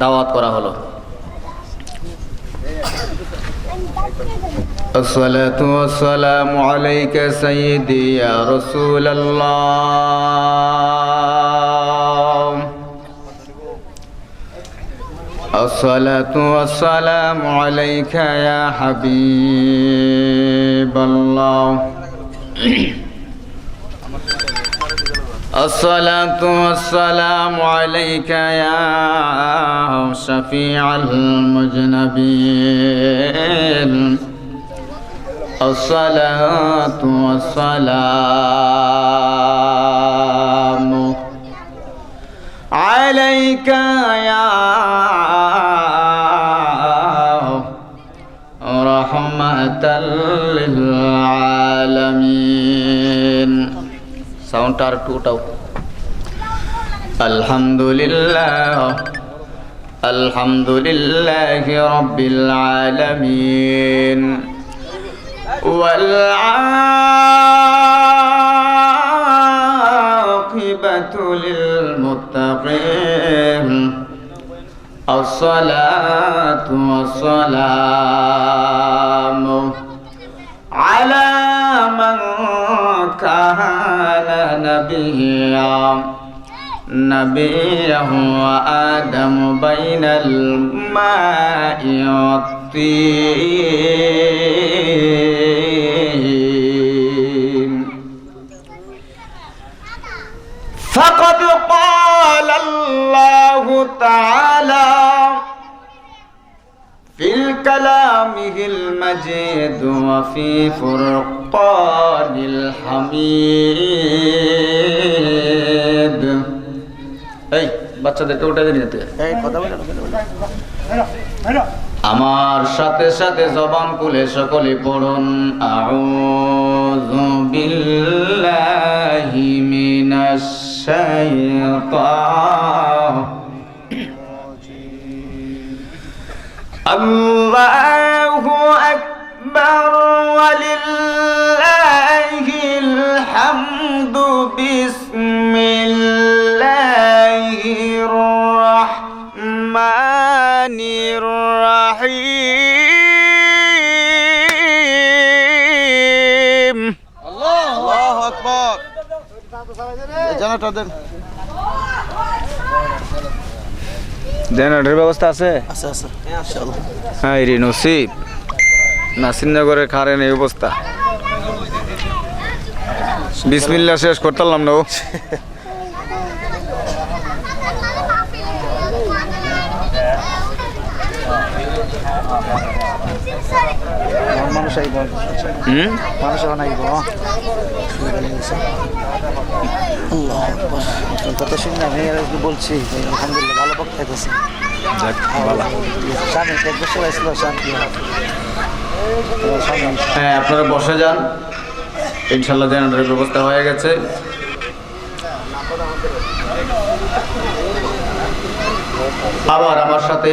দাওয়াত করা হলো الصلاة والسلام عليك سيدي يا رسول الله الصلاة والسلام عليك يا حبيب الله الصلاة والسلام عليك يا شفيع المجنبين. الصلاة والسلام عليك يا رحمة للعالمين সাউন্ডটা আর একটু উঠাও আলহামদুলিল্লাহ আলহামদুলিল্লাহ রব্বিল আলামিন والعاقبة للمتقين الصلاة والسلام على من كان نبيا نبيه وآدم بين الماء والطين فقد قال الله تعالى في الكلامه المجيد وفي فرقان الحميد এই বাচ্চাদেরকে উঠে দিন এতে আমার সাথে সাথে জবান খুলে সকলে পড়ুন আউযু বিল্লাহি মিনাশ শাইতান الله أكبر ولله الحمد بسم الله الرحمن الرحيم الله, الله أكبر جنة জেনারেটর ব্যবস্থা আছে? হ্যাঁ রে নসিব। নাসিরনগরের খারেন এই অবস্থা। বিসমিল্লা শেষ করতাম না ও। মানুষ এখন কথা শুনে আমি বলছি আলহামদুলিল্লাহ ভালো পক্ষ থাকতেছে ভালো। স্বামী এক বছর আসছিল শান্তি স্বামী হ্যাঁ আপনারা বসে যান। ইনশাল্লাহ জেনারেটরের ব্যবস্থা হয়ে গেছে। আবার আমার সাথে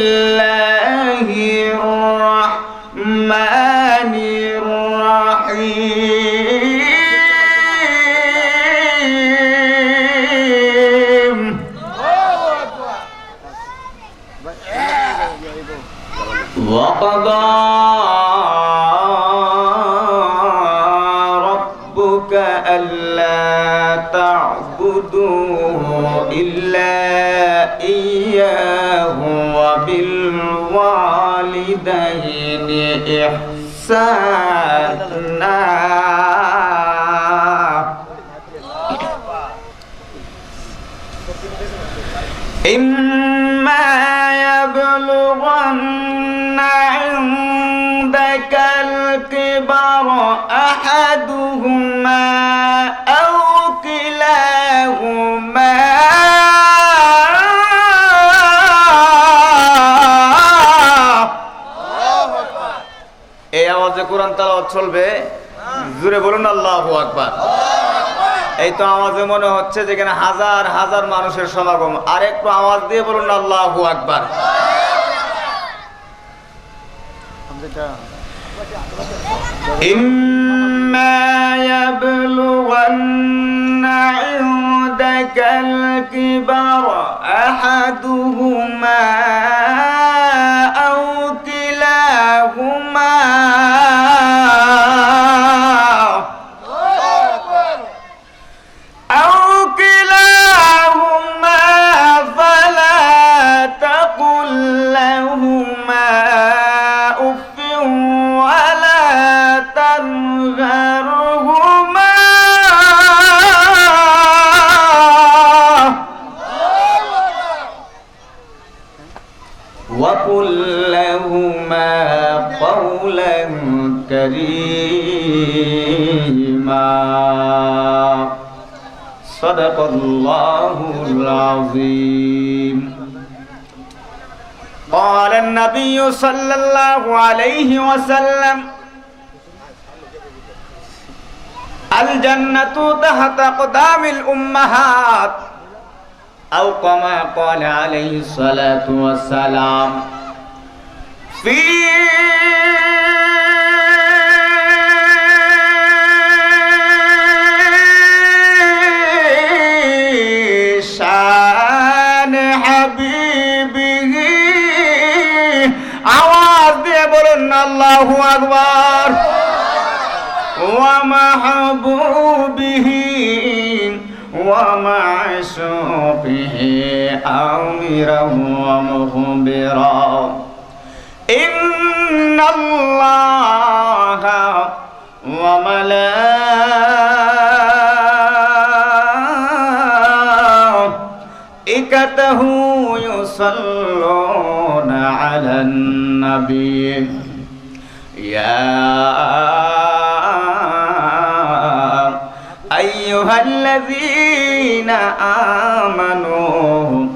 الله الرحمن الرحيم. إحسانا إما চলবে জুড়ে বলুন আল্লাহ আকবার এই তো আওয়াজে মনে হচ্ছে যেখানে হাজার হাজার মানুষের সমাগম আর একটু আওয়াজ দিয়ে বলুন আল্লাহ আকবার যেটা إما يبلغن عندك الكبر أحدهما أو كلاهما الله العظيم. قال النبي صلى الله عليه وسلم الجنة تحت أقدام الأمهات أو كما قال عليه الصلاة والسلام في আল্লাহু আকবার ومحبوبه ومعشوقه أمرا ومخبرا إن الله وملائكته يصلون على النبي يا أيها الذين آمنوا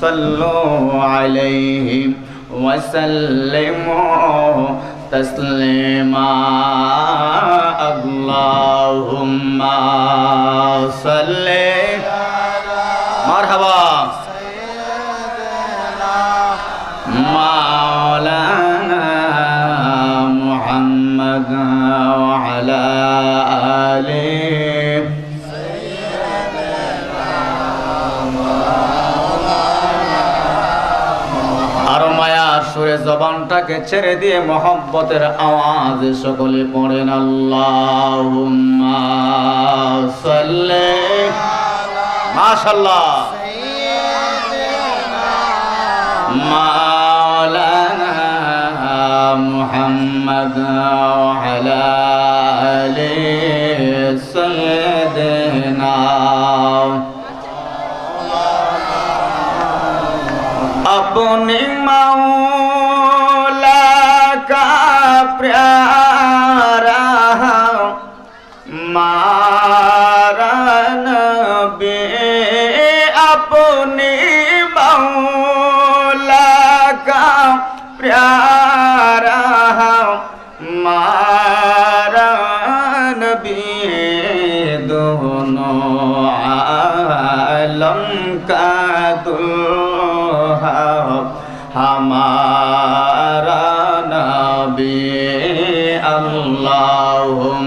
صلوا عليه وسلموا تسليما اللهم صل مرحبا مولانا জবানটাকে ছেড়ে দিয়ে মোহব্বতের আওয়াজ সকলে পড়েন আল্লাহ সাল্লি प्यारा मारा नबी दोनों आलम का दुल्हा हमारा नबी अल्लाहुम्मा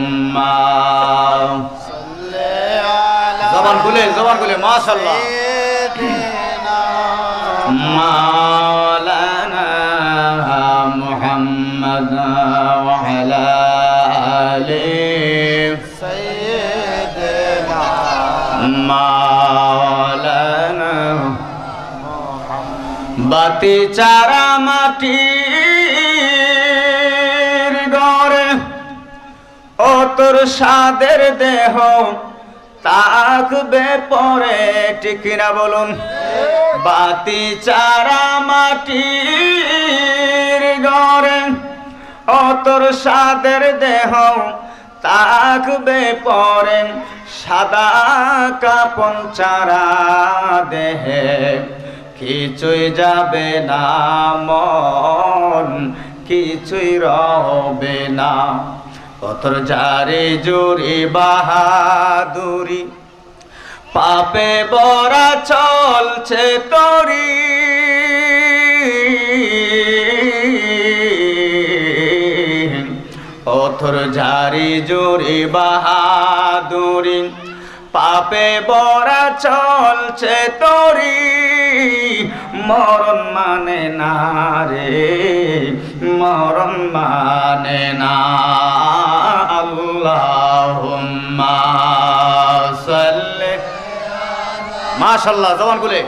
जबान खुले जबान खुले माशाल्लाह মুহাম্মদ ওয়া আলা আলিহি মাওলানা বাতি চারা মাটির গড়ে ও তোর সাদের দেহ তাকবে পরে ঠিক না বলুন? বাতি চারা মাটির গড়ে ও তোর সাদের দেহ তাকবে পরে, সাদা কাপন চারা দেহে। কিছুই যাবে না মন, কিছুই রবে না। পথর ঝারে জোরে বাহাদুরি, পাপে বরা চলছে তরি। পথর ঝারে জোরে বাহাদুরি পাপে বরা চলছে তরি মরণ মানে না রে মরণ মানে না। আল্লাহ সাল্লি মাশাল্লাহ জবান খুলে।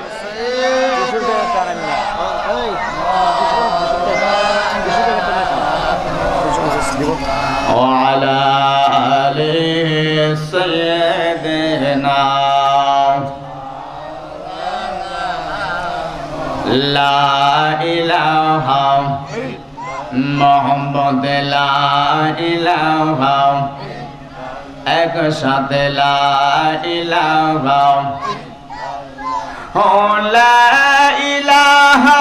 وعلى آل سيدنا لا إله মোহাম্মদ লা ইলাহা একসাথে লা ইলাহা ও লা ইলাহা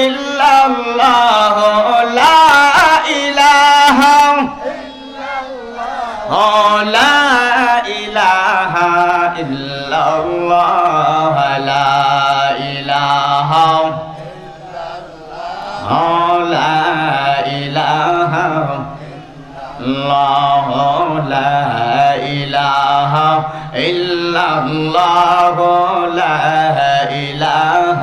ইল্লাল্লাহ লা লা ইলাহা ইল্লাল্লাহ লা ইলাহা ও লা ইলাহা الله لا إله إلا الله لا إله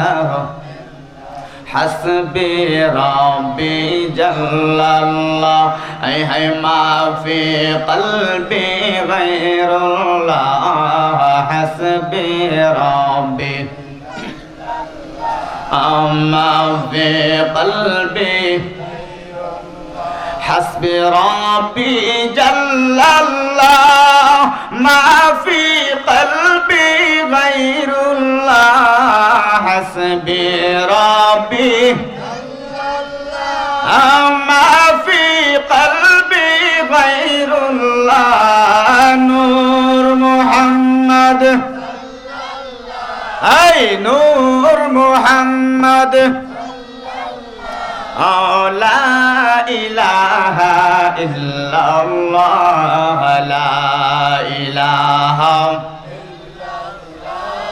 حسبي ربي جل الله هي ما في قلبي غير الله حسبي ربي. أما في قلبي حسبي ربي جل الله. ما في قلبي غير الله حسبي ربي. ما في قلبي غير الله نور محمد أي نور محمد أو لا إله إلا الله لا إله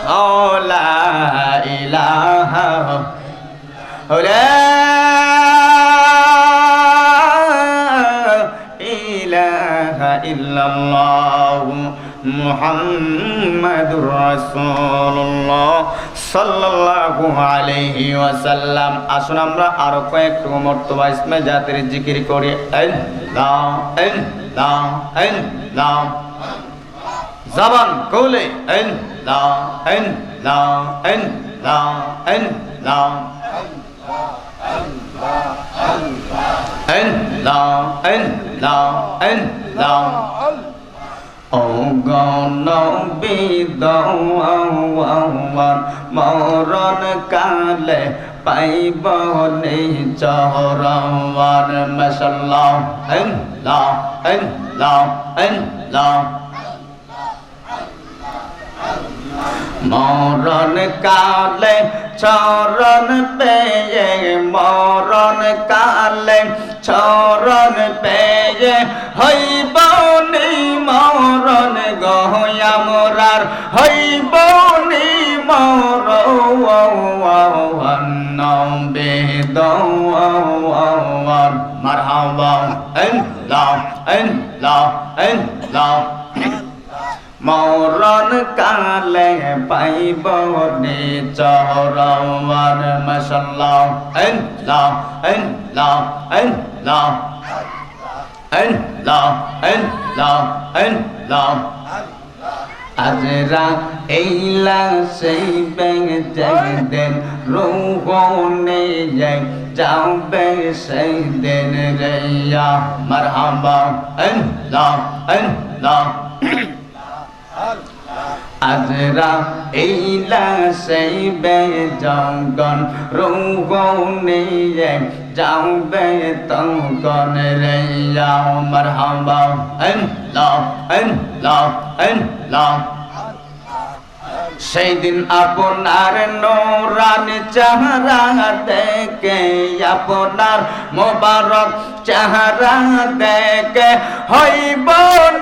أو لا إله لا ইল্লাল্লাহ মুহাম্মাদুর রাসূলুল্লাহ সাল্লাল্লাহু আলাইহি ওয়াসাল্লাম। আসুন আমরা আরও কয়েক মর্তবা ইসমে জাতির জিকির করি। আল্লাহ আল্লাহ আল্লাহ জবান, কোলে আল্লাহ আল্লাহ আল্লাহ আল্লাহ আল্লাহ আল্লাহ মরণ কালে পাইব নেই চহরওয়ার মশাল্লাহ মরণ কালে চরণ পেয়ে মরণ কালে চরণ পেয়ে হইব নি মরণ গহয়া মোরার। হইব নি বেদ মারহাবা আল্লাহ আল্লাহ আল্লাহ মরণ কালে পাইব নে চহরওয়ার মশাল্লাহ আল্লাহ আল্লাহ আল্লাহ আল্লাহ আল্লাহ আল্লাহ আজরা এইলা সেই ব্যাং দেন রোহনে যাই যাবে সেই দিন রেয়া মারহাবা আল্লাহ আল্লাহ আজরা এইলা সেই বে জঙ্গন রৌগনে যাবে তঙ্গন রে যাও মারহাবা আল্লাহ আল্লাহ আল্লাহ সেই দিন আপনার নোরান চেহারা দেখে, আপনার মোবারক চেহারা দেখে হইব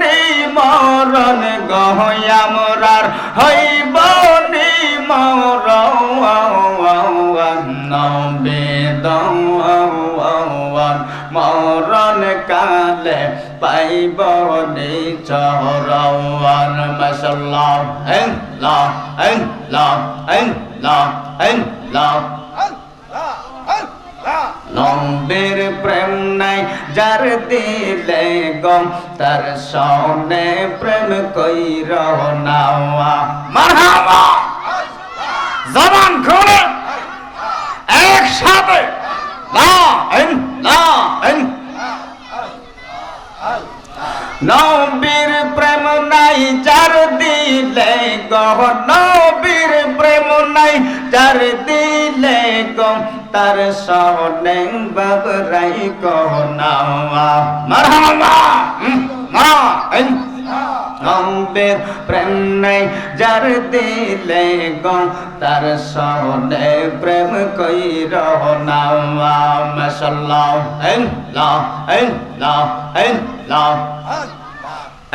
নি মরণ গহয়ামরার হইব নি মরণ নবেদন মরণ কালে পাইব নি চরণ মাসাল্লাহ এন লা এন লা এন প্রেম নাই যার দিলে গম, তার সনে প্রেম কইর নাওয়া। মারহাবা! জবান খুলে। একসাথে। নবীর প্রেম নাই যার দিলে গহ নবীর প্রেম নাই যার দিলে গম তার সনে বাবরাই কহ নাওয়া মারহাবা হুম, মা নবীর প্রেম নাই যার দিলে গম তার সনে প্রেম কই রহ নাওয়া মাশাল্লাহ এন লা এন লা এন লা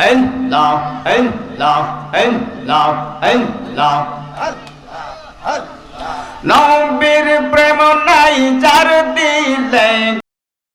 এন লা এন লা এন লা এন লা নবীর প্রেম নাই যার দিলে